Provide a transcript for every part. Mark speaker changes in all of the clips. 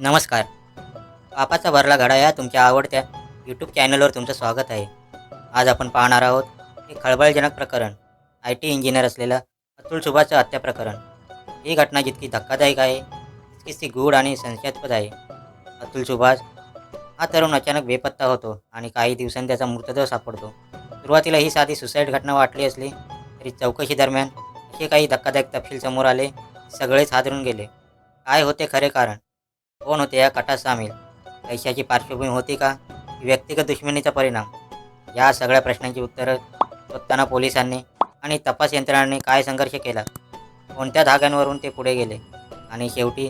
Speaker 1: नमस्कार. पापाचा भरला घडा या तुमच्या आवडत्या यूट्यूब चॅनलवर तुमचं स्वागत आहे. आज आपण पाहणार आहोत हे खळबळजनक प्रकरण. आय टी इंजिनियर असलेलं अतुल सुभाषचं हत्या प्रकरण. ही घटना जितकी धक्कादायक आहे तितकीच ती गूढ आणि संशयास्पद आहे. अतुल सुभाष हा तरुण अचानक बेपत्ता होतो आणि काही दिवसांनी त्याचा मृतदेह सापडतो. सुरुवातीला ही साधी सुसाईड घटना वाटली असली तरी चौकशी दरम्यान असे काही धक्कादायक तपशील समोर आले सगळेच हादरून गेले. काय होते खरे कारण? कोण होते या कटात सामील पैशाची पार्श्वभूमी होती का? व्यक्तिगत दुश्मनीचा परिणाम? या सगळ्या प्रश्नांची उत्तरं शोधताना पोलिसांनी आणि तपास यंत्रणांनी काय संघर्ष केला? कोणत्या धाग्यांवरून ते पुढे गेले? आणि शेवटी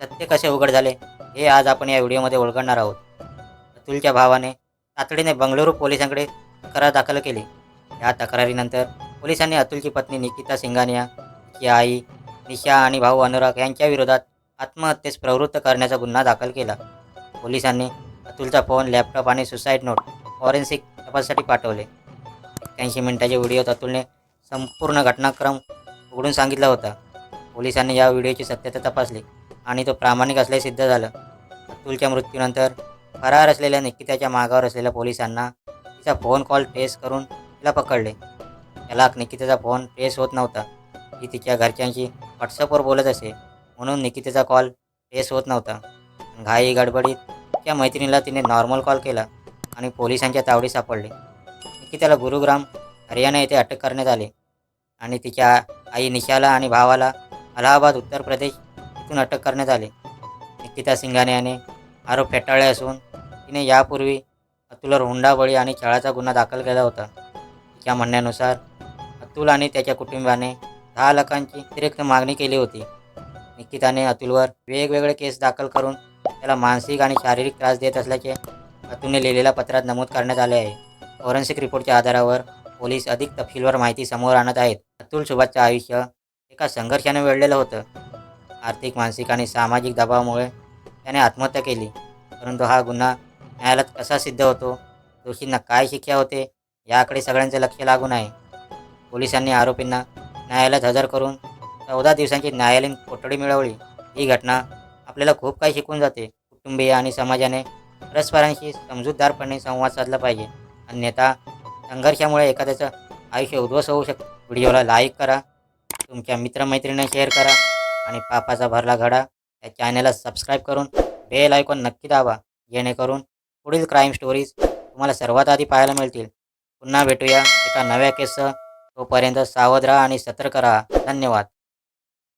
Speaker 1: सत्य कसे उघड झाले? हे आज आपण या व्हिडिओमध्ये ओळखणार आहोत. अतुलच्या भावाने तातडीने बंगळुरू पोलिसांकडे तक्रार दाखल केली. या तक्रारीनंतर पोलिसांनी अतुलची पत्नी निकिता सिंगानिया तिची आई निशा आणि भाऊ अनुराग यांच्या विरोधात आत्महत्येस प्रवृत्त करण्याचा गुन्हा दाखल केला. पोलिसांनी अतुलचा फोन लॅपटॉप आणि सुसाईड नोट फॉरेन्सिक तपासासाठी पाठवले. एक्क्याऐंशी मिनिटाच्या व्हिडिओत अतुलने संपूर्ण घटनाक्रम उघडून सांगितला होता. पोलिसांनी या व्हिडिओची सत्यता तपासली आणि तो प्रामाणिक असल्याचे सिद्ध झालं. अतुलच्या मृत्यूनंतर फरार असलेल्या निकिताच्या मागावर असलेल्या पोलिसांना तिचा फोन कॉल ट्रेस करून तिला पकडले. त्याला निकिताचा फोन ट्रेस होत नव्हता. ती तिच्या घरच्यांशी व्हॉट्सअपवर बोलत असे. म्हणून निकितेचा कॉल ट्रेस होत नव्हता. घाई गडबडीत त्या मैत्रिणीला तिने नॉर्मल कॉल केला आणि पोलिसांच्या तावडी सापडले. निकिताला गुरुग्राम हरियाणा येथे अटक करण्यात आले आणि तिच्या आई निशाला आणि भावाला अलाहाबाद उत्तर प्रदेश इथून अटक करण्यात आले. निकिता सिंघाने याने आरोप फेटाळले असून तिने यापूर्वी अतुलवर हुंडाबळी आणि छळाचा गुन्हा दाखल केला होता. तिच्या म्हणण्यानुसार अतुल आणि त्याच्या कुटुंबाने दहा लाखांची अतिरिक्त मागणी केली होती. निकिताने अतुलवर वेगवेगळे केस दाखल करून त्याला मानसिक आणि शारीरिक त्रास देत असल्याचे अतुलने लिहिलेल्या पत्रात नमूद करण्यात आले आहे. फॉरेन्सिक रिपोर्टच्या आधारावर पोलीस अधिक तपशीलवार माहिती समोर आणत आहेत. अतुल सुभाषचं आयुष्य एका संघर्षाने वेढलेलं होतं. आर्थिक मानसिक आणि सामाजिक दबावामुळे त्याने आत्महत्या केली. परंतु हा गुन्हा न्यायालयात कसा सिद्ध होतो? दोषींना काय शिक्षा होते? याकडे सगळ्यांचे लक्ष लागून आहे. पोलिसांनी आरोपींना न्यायालयात हजर करून चौदा दिवसांची न्यायालयीन कोठडी मिळवली. ही घटना आपल्याला खूप काही शिकून जाते. कुटुंबीय आणि समाजाने परस्परांशी समजूतदारपणे संवाद साधला पाहिजे. अन्यथा संघर्षामुळे एखाद्याचं आयुष्य उद्ध्वस्त होऊ शकतं. व्हिडिओला लाईक करा. तुमच्या मित्रमैत्रिणींना शेअर करा. आणि पापाचा भरला घडा या चॅनलला सबस्क्राईब करून बेल आयकॉन नक्की दाबा. जेणेकरून पुढील क्राईम स्टोरीज तुम्हाला सर्वात आधी पाहायला मिळतील. पुन्हा भेटूया एका नव्या केससह तोपर्यंत सावध राहा आणि सतर्क राहा. धन्यवाद.